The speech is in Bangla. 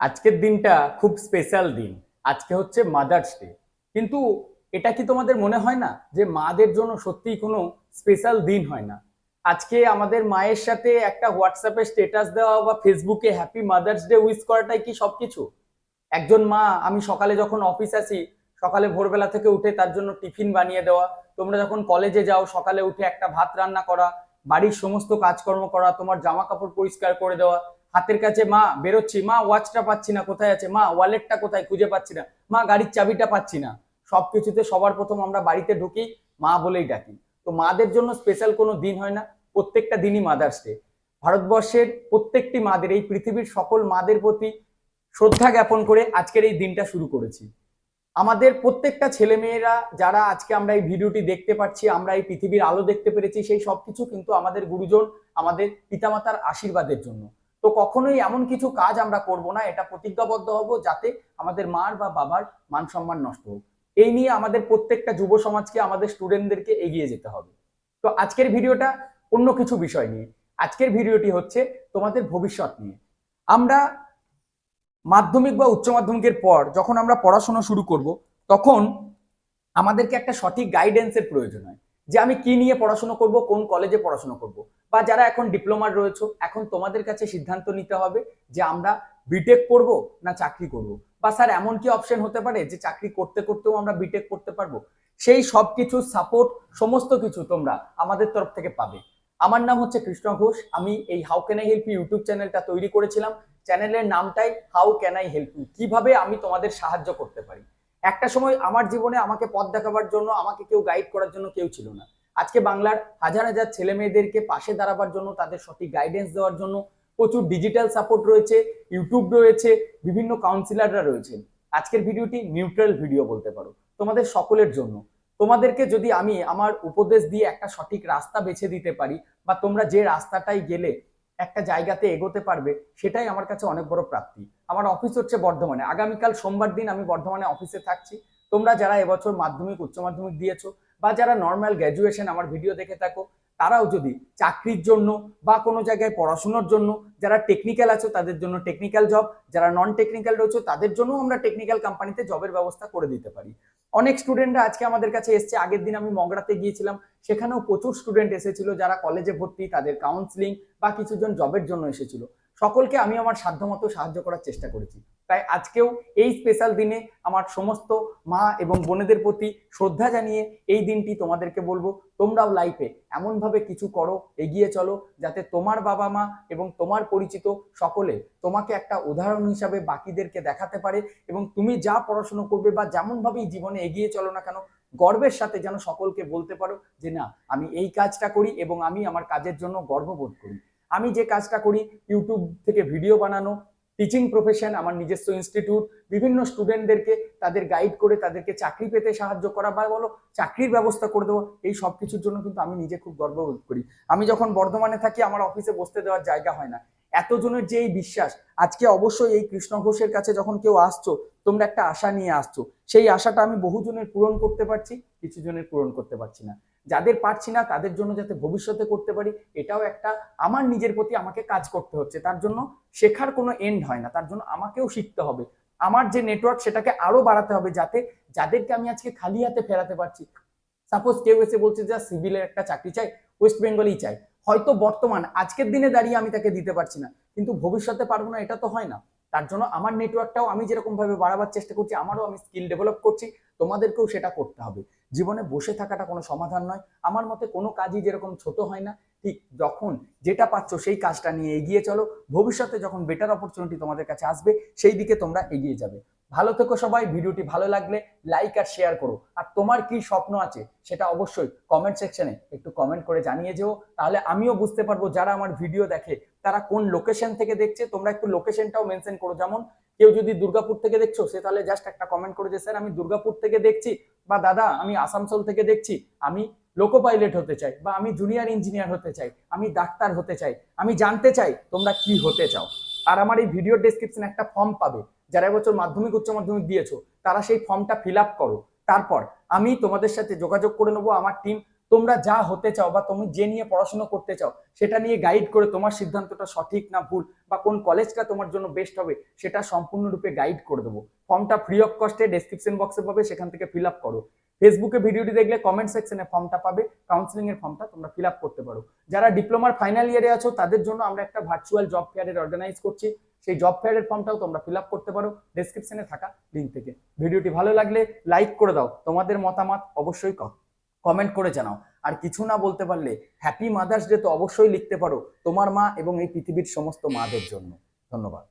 আজকের দিনটা খুব স্পেশাল দিন। আজকে হচ্ছে মাদার্স ডে কিন্তু এটা কি তোমাদের মনে হয় না যে মাদের জন্য সত্যিই কোনো স্পেশাল দিন হয় না? আজকে আমাদের মায়ের সাথে একটা হোয়াটসঅ্যাপে স্টেটাস দেওয়া বা ফেসবুকে হ্যাপি মাদার্স ডে উইশ করাটাই কি সবকিছু? একজন মা, আমি সকালে যখন অফিস আসি, সকালে ভোরবেলা থেকে উঠে তার জন্য টিফিন বানিয়ে দেওয়া। তোমরা যখন কলেজে যাও, সকালে উঠে একটা ভাত রান্না করা, বাড়ির সমস্ত কাজকর্ম করা, তোমার জামা কাপড় পরিষ্কার করে দেওয়া হাতের কাছে মা বেরোচ্ছি, মা ওয়াচটা পাচ্ছি না, কোথায় আছে? মা ওয়ালেটটা কোথায়? খুঁজে পাচ্ছি না। মা গাড়ির চাবিটা পাচ্ছি না। সবকিছুতে সবার প্রথম আমরা বাড়িতে ঢুকি, মা বলেই ডাকি। তো মাদের জন্য স্পেশাল কোনো দিন হয় না, প্রত্যেকটা দিনই মাদার্স ডে ভারতবর্ষের প্রত্যেকটি মাদের, এই পৃথিবীর সকল মাদের প্রতি শ্রদ্ধা জ্ঞাপন করে আজকের এই দিনটা শুরু করেছি। আমাদের প্রত্যেকটা ছেলেমেয়েরা যারা আজকে আমরা এই ভিডিওটি দেখতে পাচ্ছি, আমরা এই পৃথিবীর আলো দেখতে পেরেছি, সেই সবকিছু কিন্তু আমাদের গুরুজন, আমাদের পিতামাতার আশীর্বাদের জন্য। তো কখনোই এমন কিছু কাজ আমরা করব না, এটা প্রতিজ্ঞাবদ্ধ হব যাতে আমাদের মার বা বাবার মান সম্মান নষ্ট হোক। এই নিয়ে আমাদের প্রত্যেকটা যুব সমাজকে, আমাদের স্টুডেন্টদেরকে এগিয়ে যেতে হবে। তো আজকের ভিডিওটা অন্য কিছু বিষয় নিয়ে। আজকের ভিডিওটি হচ্ছে তোমাদের ভবিষ্যৎ নিয়ে। আমরা মাধ্যমিক বা উচ্চ মাধ্যমিকের পর যখন আমরা পড়াশোনা শুরু করব, তখন আমাদেরকে একটা সঠিক গাইডেন্সের প্রয়োজন হয় যে আমি কি নিয়ে পড়াশোনা করব, কোন কলেজে পড়াশোনা করব। বা যারা এখন ডিপ্লোমার রয়েছে, এখন তোমাদের কাছে সিদ্ধান্ত নিতে হবে যে আমরা বিটেক করব না চাকরি করব। বা স্যার, এমন কি অপশন হতে পারে যে চাকরি করতে করতেও আমরা বিটেক করতে পারব? সেই সব কিছু সাপোর্ট সমস্ত কিছু তোমরা আমাদের তরফ থেকে পাবে। আমার নাম হচ্ছে কৃষ্ণ ঘোষ। আমি এই how can I help you YouTube চ্যানেলটা তৈরি করেছিলাম। চ্যানেলের নামটাই how can I help you কীভাবে আমি তোমাদের সাহায্য করতে পারি? একটা সময় আমার জীবনে আমাকে পথ দেখাবার জন্য, আমাকে কেউ গাইড করার জন্য কেউ ছিল না। আজকে বাংলার হাজার হাজার ছেলে মেয়েদেরকে পাশে দাঁড়াবার জন্য, তাদের সঠিক গাইডেন্স দেওয়ার জন্য প্রচুর ডিজিটাল সাপোর্ট রয়েছে ইউটিউব রয়েছে, বিভিন্ন কাউন্সিলররা রয়েছেন। আজকের ভিডিওটি নিউট্রাল ভিডিও বলতে পারো, তোমাদের সকলের জন্য। তোমাদেরকে যদি আমি আমার উপদেশ দিয়ে একটা সঠিক রাস্তা বেছে দিতে পারি, বা তোমরা যে রাস্তাটাই গেলে একটা জায়গাতে এগোতে পারবে, সেটাই আমার কাছে অনেক বড় প্রাপ্তি। আমার অফিস হচ্ছে বর্ধমানে। আগামীকাল সোমবার দিন আমি বর্ধমানে অফিসে থাকছি। তোমরা যারা এবছর মাধ্যমিক, উচ্চ মাধ্যমিক দিয়েছ বা যারা নর্মাল গ্র্যাজুয়েশন আমার ভিডিও দেখে থাকো, তারাও যদি চাকরির জন্য বা কোনো জায়গায় পড়াশুনোর জন্য যারা টেকনিক্যাল আছো তাদের জন্য টেকনিক্যাল জব যারা নন টেকনিক্যাল রয়েছে তাদের জন্য আমরা টেকনিক্যাল কোম্পানিতে জবের ব্যবস্থা করে দিতে পারি। অনেক স্টুডেন্টরা আজকে আমাদের কাছে এসছে, আগের দিন আমি মগরাতে গিয়েছিলাম, সেখানেও প্রচুর স্টুডেন্ট এসেছিল যারা কলেজে ভর্তি, তাদের কাউন্সিলিং বা কিছুজন জবের জন্য এসেছিল। সকলকে আমি আমার সাধ্যমতো সাহায্য করার চেষ্টা করেছি। তাই আজকেও এই স্পেশাল দিনে আমার সমস্ত মা এবং বোনেদের প্রতি শ্রদ্ধা জানিয়ে এই দিনটি তোমাদেরকে বলব, তোমরাও লাইফে এমনভাবে কিছু করো, এগিয়ে চলো, যাতে তোমার বাবা মা এবং তোমার পরিচিত সকলে তোমাকে একটা উদাহরণ হিসাবে বাকিদেরকে দেখাতে পারে এবং তুমি যা পড়াশোনা করবে বা যেমনভাবেই জীবনে এগিয়ে চলো না কেন, গর্বের সাথে যেন সকলকে বলতে পারো যে না, আমি এই কাজটা করি এবং আমি আমার কাজের জন্য গর্ববোধ করি। আমি যে কাজটা করি ইউটিউব থেকে ভিডিও বানানো টিচিং প্রফেশন আমার নিজস্ব ইনস্টিটিউট বিভিন্ন স্টুডেন্টদেরকে তাদের গাইড করে তাদেরকে চাকরি পেতে সাহায্য করা বা বলো চাকরির ব্যবস্থা করে দেওয়া, এই সব কিছুর জন্য কিন্তু আমি নিজে খুব গর্ববোধ করি। আমি যখন বর্ধমানে থাকি, আমার অফিসে বসতে দেওয়ার জায়গা হয় না। এতজনের যে এই বিশ্বাস, আজকে অবশ্যই এই কৃষ্ণ ঘোষের কাছে যখন কেউ আসছো, তোমরা একটা আশা নিয়ে আসছো। সেই আশাটা আমি বহুজনের পূরণ করতে পারছি, কিছু জনের পূরণ করতে পারছি না। যাদের পারছি না, তাদের জন্য যাতে ভবিষ্যতে করতে পারি, এটাও একটা আমার নিজের প্রতি আমাকে কাজ করতে হচ্ছে। তার জন্য শেখার কোনো এন্ড হয় না, তার জন্য আমাকেও শিখতে হবে। আমার যে নেটওয়ার্ক সেটাকে আরও বাড়াতে হবে যাতে যাদেরকে আমি আজকে খালি হাতে ফেরাতে পারছি। সাপোজ কেউ এসে বলছে, যে সিভিলের একটা চাকরি চাই ওয়েস্ট বেঙ্গলেই চাই। হয়তো বর্তমান, আজকের দিনে দাঁড়িয়ে আমি তাকে দিতে পারছি না। কিন্তু ভবিষ্যতে পারব না, এটা তো হয় না। তার জন্য আমার নেটওয়ার্কটাও আমি যেরকম ভাবে বাড়াবার চেষ্টা করছি, আমারও আমি স্কিল ডেভেলপ করছি, তোমাদেরকেও সেটা করতে হবে। জীবনে বসে থাকাটা কোনো সমাধান নয়। আমার মতে কোনো কাজই যেরকম ছোট হয় না, ঠিক যখন যেটা পাচ্ছ সেই কাজটা নিয়ে এগিয়ে চলো। ভবিষ্যতে যখন বেটার অপরচুনিটি তোমাদের কাছে আসবে, সেই দিকে তোমরা এগিয়ে যাবে। ভালো থেকো সবাই, ভিডিওটি ভালো লাগলে লাইক আর শেয়ার করো। আর তোমার কি স্বপ্ন আছে সেটা অবশ্যই কমেন্ট সেকশনে একটু কমেন্ট করে জানিয়ে যেও। তাহলে আমিও বুঝতে পারব যারা আমার ভিডিও দেখে তারা কোন লোকেশন থেকে দেখছে, তোমরা একটু লোকেশনটাও মেনশন করো। যেমন কেউ যদি দুর্গাপুর থেকে দেখছ, সে তাহলে জাস্ট একটা কমেন্ট করে যে, স্যার, আমি দুর্গাপুর থেকে দেখছি বা দাদা, আমি আসানসোল থেকে দেখছি। আমি লোকো পাইলট হতে চাই বা আমি জুনিয়র ইঞ্জিনিয়ার হতে চাই। আমি ডাক্তার হতে চাই। আমি জানতে চাই তোমরা কি হতে চাও। আর আমার এই ভিডিও ডেসক্রিপশনে একটা ফর্ম পাবে। যারা এবছর মাধ্যমিক, উচ্চ মাধ্যমিক দিয়েছ, তারা সেই ফর্মটা ফিল আপ করো। তারপর আমি তোমাদের সাথে যোগাযোগ করে নেব। আমার টিম তোমরা যা হতে চাও বা তুমি যে নিয়ে পড়াশোনা করতে চাও, সেটা নিয়ে গাইড করে তোমার সিদ্ধান্তটা সঠিক না ভুল বা কোন কলেজটা তোমার জন্য বেস্ট হবে, সেটা সম্পূর্ণরূপে গাইড করে দেবো। ফর্মটা ফ্রি অফ কস্টে ডেসক্রিপশন বক্সে পাবে, সেখান থেকে ফিল আপ করো। ফেসবুকে ভিডিওটি দেখলে কমেন্ট সেকশনে ফর্মটা পাবে কাউন্সিলিং এর ফর্মটা তোমরা ফিল আপ করতে পারো। যারা ডিপ্লোমার ফাইনাল ইয়ারে আছো, তাদের জন্য আমরা একটা ভার্চুয়াল জব ফেয়ারের অর্গানাইজ করছি। সেই জব ফেয়ারের ফর্মটাও তোমরা ফিল আপ করতে পারো ডেসক্রিপশনে থাকা লিঙ্ক থেকে। ভিডিওটি ভালো লাগলে লাইক করে দাও। তোমাদের মতামত অবশ্যই কমেন্ট করে জানাও। আর কিছু না বলতে পারলে হ্যাপি মাদার্স ডে তো অবশ্যই লিখতে পারো তোমার মা এবং এই পৃথিবীর সমস্ত মাদের জন্য। ধন্যবাদ।